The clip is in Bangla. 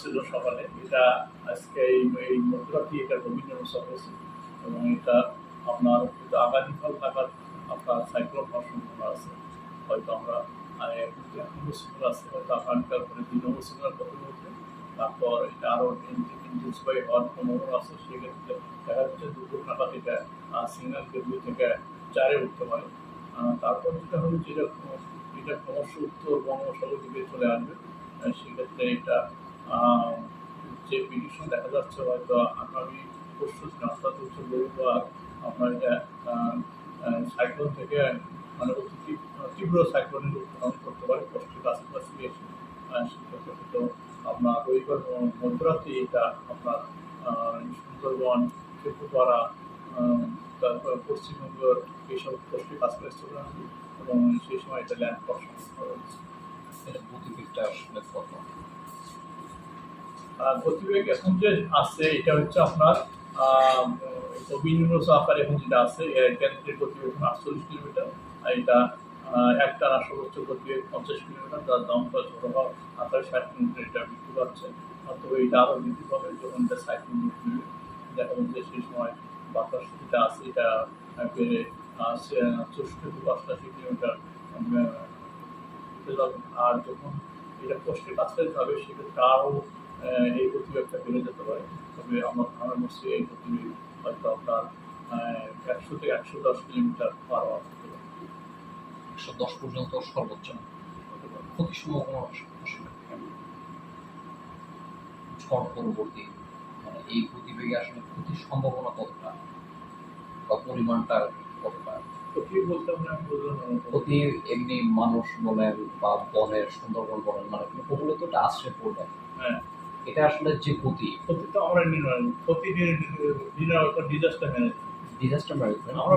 ছিল সকালে। এটা আজকে এই মধ্যরাত্রি এটা রবীন্দ্র উৎসব হয়েছে এবং এটা আপনার আগামীকাল নাগাদ আপনার সাইক্লোন হওয়ার সম্ভাবনা আছে। হয়তো আমরা সিগনাল আছে, হয়তো আগামীকাল পরে দুই নম্বর সিগনাল কত হচ্ছে তারপর এটা আরও ইন্টেন্সিফাই হওয়ার সম্ভাবনা আছে। সেক্ষেত্রে দেখা যাচ্ছে দুপুর নাগাদ এটা সিগনাল দুই থেকে চারে উঠতে পারে। তারপর যেটা হবে যেটা এটা ক্রমশ উত্তর বঙ্গোপসাগর দিকে চলে আসবে সেক্ষেত্রে এটা যে প্রিডিকশন দেখা যাচ্ছে হয়তো আগামী পরশু দিন অর্থাৎ হচ্ছে রবিবার আপনার সাইক্লোন থেকে মানে অতি তীব্র- সাইক্লোনের ধারণ করতে পারে পশ্চিম আশেপাশে এসে সেক্ষেত্রে আপনার রবিবার মধ্যরাত্রি এটা আপনার সুন্দরবন আহ, তারপর পশ্চিমবঙ্গের এইসব পশ্চিম আশেপাশে চলে আসবে এবং সেই সময় এটা ল্যান্ড করার সম্ভাবনা গতিবেগটা আসলে কত গতিবেগ এখন যে আছে এটা হচ্ছে আপনার আহ, আকার এখন যেটা আছে এর কেন্দ্রের গতিবেগ আটচল্লিশ কিলোমিটার আর এটা আহ, একটানা সর্বোচ্চ গতিবেগ পঞ্চাশ কিলোমিটার তার দমকা ঝোড়ো আকারে ষাট কিলোমিটার এটা বৃদ্ধি পাচ্ছে অথবা এটা আরও বৃদ্ধি পাবে যখন এটা সাইক্লোন দেখা যাচ্ছে সেই সময় বাতাস যেটা আছে এটা বেড়ে চৌষট্টি থেকে অষ্টাশি কিলোমিটার। আর যখন এটা পোস্টের কাছাকাছি যাবে সেক্ষেত্রে আরও এই গতিবেগটা বেড়ে যেতে পারে। তবে আমার ধারণা করছি এই গতিবেগ হয়তো আপনার একশো থেকে একশো দশ কিলোমিটার পার আওয়ার হতে পারে। একশো দশ পর্যন্ত সর্বোচ্চ হতে ক্ষতি সম্ভাবনা ঝড় পরবর্তী মানে এই গতিবেগে আসলে ক্ষতির সম্ভাবনা কতটা? বা পরিমাণটা কতটা? গতিবেগ বলতে আমি বললাম ক্ষতি এমনি মানুষ বলেন বা বনের সুন্দরবন বলেন মানে ওগুলো তো একটা আশ্রয় পড়বে। হ্যাঁ। এটা আসলে যে ক্ষতি? ক্ষতি তো আমরা নির্ণয় ক্ষতি নির্ণয় ডিজাস্টার ম্যানেজমেন্ট ডিজাস্টার ম্যানেজমেন্ট আমরা